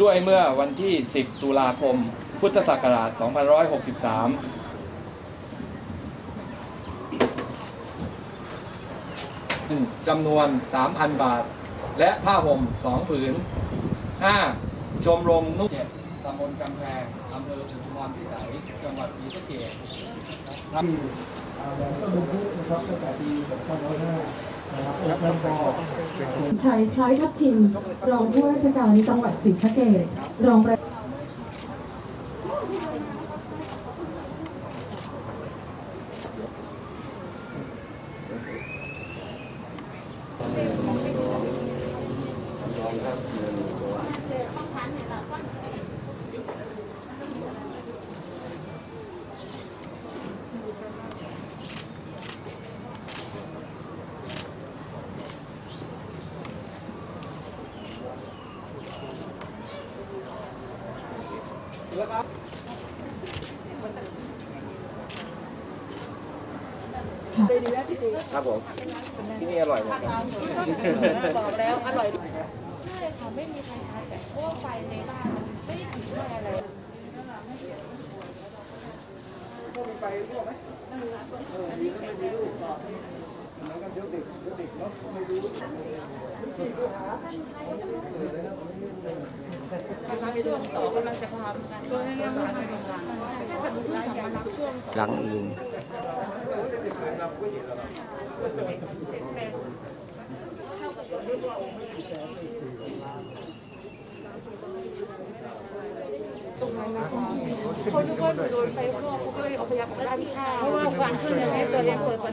ด้วยเมื่อวันที่ 10 ตุลาคม พุทธศักราช 2563จำนวน 3,000 บาท และผ้าห่ม2ผืน 5. ชมรมนุ่งเจ็ดตำบลกำแพงอำเภออุทุมพรพิสัยจังหวัดศรีสะเกษครับอ่าแหลมตะลุมพุกนะครับตั้งแต่ปี2505 นะครับแล้คนชัยคล้ายทัพทิม รองผู้ราชการจังหวัดศรีสะเกษรองประครับ ครับผม ที่นี่อร่อยหมดครับอกแล้วอร่อยใช่ค่ะไม่มีใครชาแต่พวกไฟในบ้านไม่ได้ติดอะไรพวกมีไฟพวกไหมอันนี้ก็ไม่มีลูกต่อแล้วก็เด็กเด็กเนาะไม่รู้ ช่วงต่อกำลังจะทำกันก็ยังไม่ทำกันใช่ค่ะดูเรื่องของมันช่วงหลังอื่นตรงนั้นนะคะเขาคิดว่าโดนไฟคลอกเขาก็เลยเอาพยายามด้านข้างเพราะว่าควันขึ้นยังไงตัวเองเปิด